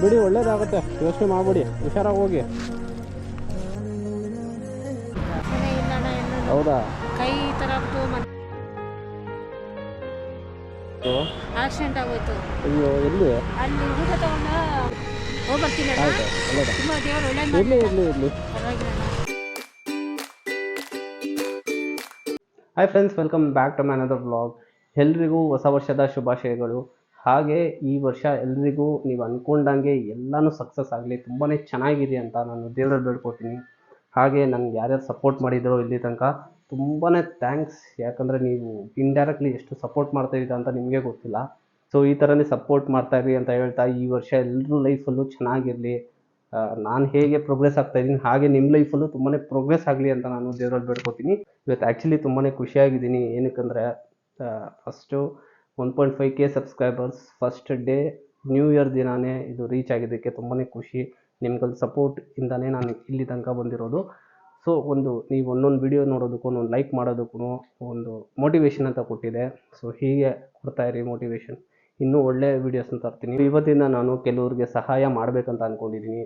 ಬಿಡಿ ಒಳ್ಳೇದಾಗುತ್ತೆ. ಯೋಚನೆ ಮಾಡ್ಬಿಡಿ. ಹುಷಾರಾಗಿ ಹೋಗಿ. ಹೌದಾ? ಕೈ ಥರ ಆಕ್ಸಿಡೆಂಟ್ ಆಗೋಯ್ತು. ಅಯ್ಯೋ ಎಲ್ಲಿ? ಅಲ್ಲಿ ತಗೊಂಡ ತುಂಬ ದೇವ್ರು ಒಳ್ಳೆ ಇರಲಿ ಇರಲಿ ಇರಲಿ. Hi friends welcome back to man blog ಎಲ್ರಿಗೂ ಹೊಸ ವರ್ಷದ ಶುಭಾಶಯಗಳು. ಹಾಗೆ ಈ ವರ್ಷ ಎಲ್ರಿಗೂ ನೀವು ಅಂದ್ಕೊಂಡಂಗೆ ಎಲ್ಲನೂ ಸಕ್ಸಸ್ ಆಗಲಿ ತುಂಬಾ ಚೆನ್ನಾಗಿದೆ ಅಂತ ನಾನು ದೇವ್ರಲ್ಲಿ ಬೇಡ್ಕೊತೀನಿ. ಹಾಗೆ ನಂಗೆ ಯಾರ್ಯಾರು ಸಪೋರ್ಟ್ ಮಾಡಿದ್ರು ಇಲ್ಲಿ ತನಕ ತುಂಬಾ ಥ್ಯಾಂಕ್ಸ್ ಯಾಕಂದರೆ ನೀವು ಇಂಡೈರೆಕ್ಟ್ಲಿ ಎಷ್ಟು ಸಪೋರ್ಟ್ ಮಾಡ್ತಾ ಇದ್ದೀರಾ ಅಂತ ನಿಮಗೆ ಗೊತ್ತಿಲ್ಲ. ಸೊ ಈ ಥರನೇ ಸಪೋರ್ಟ್ ಮಾಡ್ತಾ ಇರಿ ಅಂತ ಹೇಳ್ತಾ ಈ ವರ್ಷ ಎಲ್ಲರೂ ಲೈಫಲ್ಲೂ ಚೆನ್ನಾಗಿರಲಿ. ನಾನು ಹೇಗೆ ಪ್ರೋಗ್ರೆಸ್ ಆಗ್ತಾ ಇದ್ದೀನಿ, ಹಾಗೆ ನಿಮ್ಮ ಲೈಫಲ್ಲೂ ತುಂಬಾ ಪ್ರೋಗ್ರೆಸ್ ಆಗಲಿ ಅಂತ ನಾನು ದೇವ್ರಲ್ಲಿ ಬೇಡ್ಕೊತೀನಿ. ಇವತ್ತು ಆ್ಯಕ್ಚುಲಿ ತುಂಬಾ ಖುಷಿಯಾಗಿದ್ದೀನಿ. ಏನಕ್ಕಂದರೆ first one point five K subscribers first day new year ದಿನಾನೇ ಇದು ರೀಚ್ ಆಗಿದ್ದಕ್ಕೆ ತುಂಬಾ ಖುಷಿ. ನಿಮ್ಗಳ ಸಪೋರ್ಟ್ ಇಂದನೇ ನಾನು ಇಲ್ಲಿ ತನಕ ಬಂದಿರೋದು. ಸೊ, ಒಂದು ನೀವು ಒಂದೊಂದು ವಿಡಿಯೋ ನೋಡೋದಕ್ಕೂ, ಒಂದೊಂದು ಲೈಕ್ ಮಾಡೋದಕ್ಕೂ ಒಂದು ಮೋಟಿವೇಶನ್ ಅಂತ ಕೊಟ್ಟಿದೆ. ಸೊ, ಹೀಗೆ ಕೊಡ್ತಾ ಇರಿ ಮೋಟಿವೇಶನ್. ಇನ್ನೂ ಒಳ್ಳೆ ವೀಡಿಯೋಸ್ನ ತರ್ತೀನಿ. ಇವತ್ತಿಂದ ನಾನು ಕೆಲವ್ರಿಗೆ ಸಹಾಯ ಮಾಡಬೇಕಂತ ಅಂದ್ಕೊಂಡಿದ್ದೀನಿ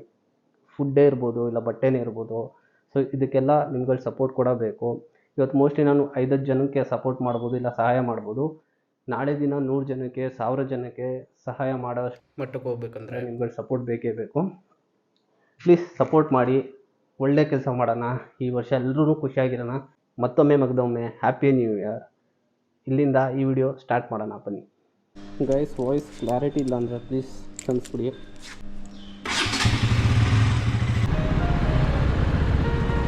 ಫುಡ್ಡೇ ಇರ್ಬೋದು, ಇಲ್ಲ ಬಟ್ಟೆನೇ ಇರ್ಬೋದು. ಸೊ, ಇದಕ್ಕೆಲ್ಲ ನಿಮ್ಗಳ ಸಪೋರ್ಟ್ ಕೊಡಬೇಕು ಇವತ್ತು ಮೋಸ್ಟ್ಲಿ ನಾನು ಐದತ್ತು ಜನಕ್ಕೆ ಸಪೋರ್ಟ್ ಮಾಡ್ಬೋದು, ಇಲ್ಲ ಸಹಾಯ ಮಾಡ್ಬೋದು. ನಾಳೆ ದಿನ ನೂರು ಜನಕ್ಕೆ ಸಾವಿರ ಜನಕ್ಕೆ ಸಹಾಯ ಮಾಡೋ ಮಟ್ಟಕ್ಕೆ ಹೋಗ್ಬೇಕಂದ್ರೆ? ನಿಮ್ಗಳ ಸಪೋರ್ಟ್ ಬೇಕೇ ಬೇಕು. ಪ್ಲೀಸ್ ಸಪೋರ್ಟ್ ಮಾಡಿ ಒಳ್ಳೆ ಕೆಲಸ ಮಾಡೋಣ. ಈ ವರ್ಷ ಎಲ್ಲರೂ ಖುಷಿಯಾಗಿರೋಣ. ಮತ್ತೊಮ್ಮೆ ಮಗದೊಮ್ಮೆ ಹ್ಯಾಪಿ ನ್ಯೂ ಇಯರ್ ಇಲ್ಲಿಂದ ಈ ವಿಡಿಯೋ ಸ್ಟಾರ್ಟ್ ಮಾಡೋಣ ಬನ್ನಿ. ಗೈಸ್ ವಾಯ್ಸ್ ಕ್ಲಾರಿಟಿ ಇಲ್ಲ ಅಂದರೆ ಪ್ಲೀಸ್ ಕ್ಷಮಿಸ್ಬಿಡಿ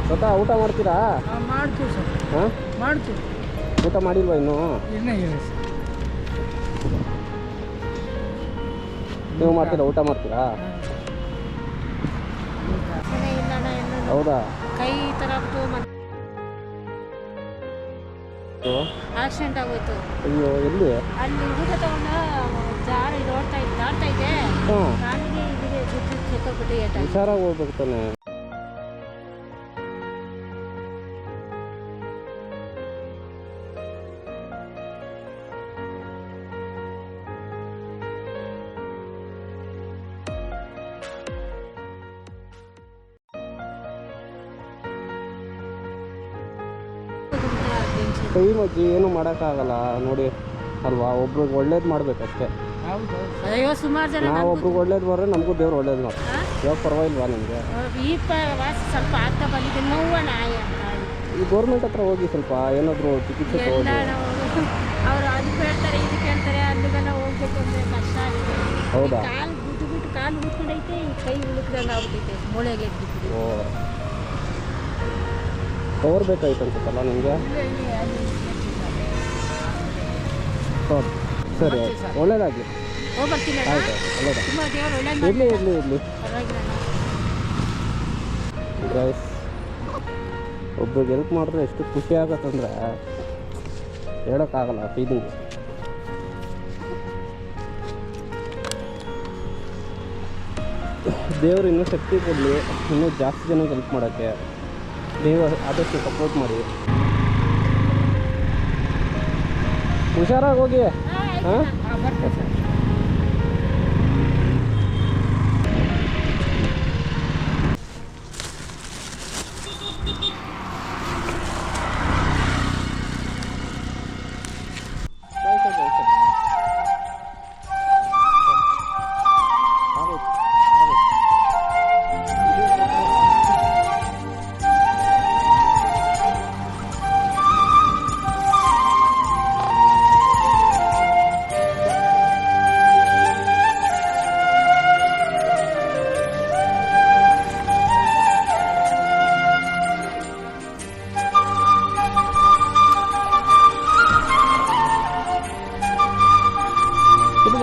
ಸ್ವತಃ ಊಟ ಮಾಡ್ತೀರಾ? ಮಾಡ್ತೀವಿ ಸರ್. ಹಾಂ? ಮಾಡ್ತೀವಿ. ಊಟ ಮಾಡಿಲ್ವಾ ಇನ್ನೂ? ನೀವು ಮಾಡ್ತೀರಾ ಊಟ ಮಾಡ್ತೀರಾ? ಹೌದಾ? ಕೈ ತರ ಥರ ಆಕ್ಸಿಡೆಂಟ್ ಆಗೋಯ್ತು. ಅಯ್ಯೋ ಎಲ್ಲಿ? ಅಲ್ಲಿ ಊಟ ತಗೊಂಡ ಜಾರಿ ಓಡ್ತಾ ಇದ್ದೆ ದಾಟ್ತಾ ಇದ್ದೆ. ಹಾಂ ಕಾಲಿಗೆ ಇದಿಗೆ ಬಿದ್ದು ಸತ್ತೋಗ್ಬಿಟ್ಟು ಏಟಾಗಿ ಹುಷಾರಾಗಿ ಹೋಗ್ಬೇಕು ತಾನೆ. ಕೈ ಮಜ್ಜಿ ಏನು ಮಾಡೋಕ್ಕಾಗಲ್ಲ ನೋಡಿ ಅಲ್ವಾ? ಒಬ್ರಿಗೆ ಒಳ್ಳೇದು ಮಾಡಬೇಕಷ್ಟೇ. ಅಯ್ಯೋ ಸುಮಾರು ಜನ ನಾವು ಒಬ್ರಿಗೆ ಒಳ್ಳೇದು ಮಾಡ್ರೆ ನಮಗೂ ದೇವ್ರು ಒಳ್ಳೇದು ಮಾಡಿ ಯಾವ ಇವಾಗ ಪರವಾಗಿಲ್ವಾ ನಿಮಗೆ? ಈ ಸ್ವಲ್ಪ ಆಗ್ತಾ ಬಂದಿದೆ. ನೋವು ನಾಯಿ ಈ ಗೌರ್ಮೆಂಟ್ ಹತ್ರ ಹೋಗಿ ಸ್ವಲ್ಪ ಏನಾದರೂ ಚಿಕಿತ್ಸೆ ತಗೊಳ್ಳಿ. ಅವರು ಅದು ಕೇಳ್ತಾರೆ ಇದು ಕೇಳ್ತಾರೆ ಅಲ್ಲಿಗೆಲ್ಲ ಹೋಗ್ಬೇಕು ಅಂದ್ರೆ ಕಷ್ಟ ಆಗಿದೆ ಹೌದಾ? ಕಾಲು ಬಿಟ್ಟು ಬಿಟ್ಟು ಕಾಲು ಉಳ್ಕೊಂಡೈತೆ ಈ ಕೈ ಉಳುಕ್ದಂಗೆ ಆಗ್ಬಿಟ್ಟೈತೆ ಮೊಳೆಗೆ ಓ ಕವರ್ ಬೇಕಾಯ್ತು ಅನ್ಸುತ್ತಲ್ಲ ನಿಮಗೆ? ಸರಿ ಆಯ್ತು. ಒಳ್ಳೇದಾಗಲಿ. ಆಯ್ತು ಒಳ್ಳೇದಾಗಲಿ. ಒಳ್ಳೆ ಇರಲಿ ಇರಲಿ ಇರಲಿ. ಗೈಸ್ ಒಬ್ರಿಗೆ ಹೆಲ್ಪ್ ಮಾಡಿದ್ರೆ ಎಷ್ಟು ಖುಷಿ ಆಗತ್ತಂದ್ರೆ ಹೇಳೋಕ್ಕಾಗಲ್ಲ ಫೀಲಿಂಗ್ ದೇವರು ಇನ್ನೂ ಶಕ್ತಿ ಕೊಡಲಿ ಇನ್ನೂ ಜಾಸ್ತಿ ಜನಕ್ಕೆ ಹೆಲ್ಪ್ ಮಾಡೋಕ್ಕೆ. ನೀವು ಆದಷ್ಟು ಸಪೋರ್ಟ್ ಮಾಡಿ. ಹುಷಾರಾಗಿ ಹೋಗಿ. ಹಾ,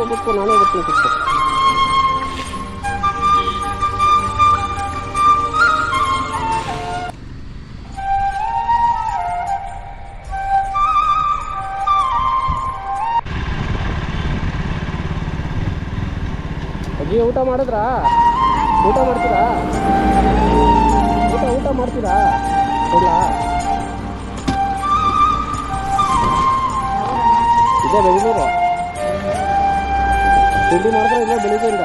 ಆಯ್ತು ಹಾಂ ಅಣ್ಣ. ಹಾ, ಬರ್ತೀನಿ ಸರ್ ಕುತ್ಕೋ ಕುತ್ಕೋ ನಾನೇ ಬರ್ತೀನಿ ಕುತ್ಕೋ ಅಜ್ಜಿ ಊಟ ಮಾಡಿದ್ರಾ? ಊಟ ಮಾಡ್ತೀರಾ? ಊಟ ಊಟ ಮಾಡ್ತೀರಾ? ಇಲ್ಲ ಇದೇ ಬೆಂಗಳೂರು. ತಿಂಡಿ ಮಾಡಿದ್ರೆ ಇಲ್ಲ ಬೆಳಿಗ್ಗೆಯಿಂದ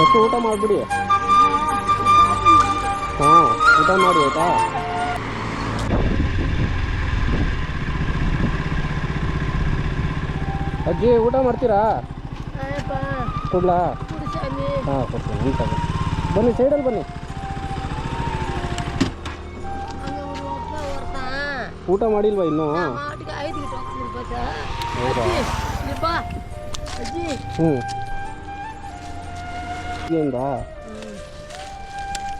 ಅಷ್ಟು ಊಟ ಮಾಡಿಬಿಡಿ. ಹಾಂ ಊಟ ಮಾಡಿ ಆಯಿತಾ? ಅಜ್ಜಿ ಊಟ ಮಾಡ್ತೀರಾ? ಕೊಡ್ಲಾ? ಹಾಂ ಕೊಡ್ತೀನಿ ನಿಂತ ಬನ್ನಿ ಸೈಡಲ್ಲಿ ಬನ್ನಿ. ಊಟ ಮಾಡಿಲ್ವಾ ಇನ್ನೂ? ಹೌದಾ? ಹ್ಞೂ ಏನಿಂದ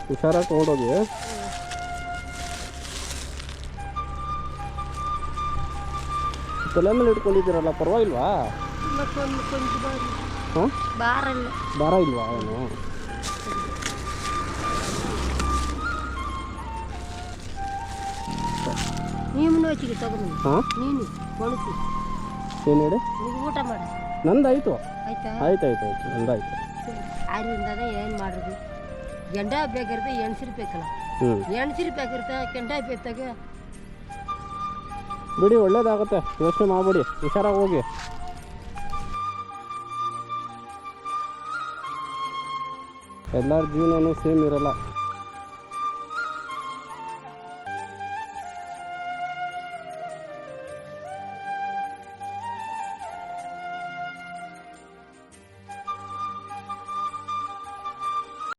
ಹುಷಾರಾಗಿ ನೋಡೋದು ತಲೆ ಮೇಲೆ ಇಟ್ಕೊಂಡಿದ್ದೀರಲ್ಲ ಪರವಾಗಿಲ್ವಾ? ಭಾರ ಇಲ್ವಾ? ಅವನು ನೀನು ಹೆಚ್ಚಿಗೆ ತಗೊಂಡು ಹಾಂ? ನೀನು ಏನು ಹೇಳಿ? ಊಟ ಮಾಡು. ನಂದಾಯ್ತು. ಆಯ್ತಾ? ಆಯ್ತು ಆಯ್ತು ಆಯ್ತು ನಂದಾಯ್ತು ಆರಿಂದ ಏನು ಮಾಡೋದು? ಗಂಡ ಬೇಕಾದ್ರೆ ಎಣ್ಸಿರ್ ಬೇಕಲ್ಲ ಹ್ಞೂ ಎಣ್ಸಿರ್ ಬೇಕಿರ್ತ ಕೆಂಡ ಬೇಕಾಗ ಬಿಡಿ ಒಳ್ಳೇದಾಗುತ್ತೆ. ಯೋಚನೆ ಮಾಡ್ಬಿಡಿ. ಹುಷಾರಾಗಿ ಹೋಗಿ. ಎಲ್ಲರ ಜೀವನವೂ ಸೇಮ್ ಇರಲ್ಲ.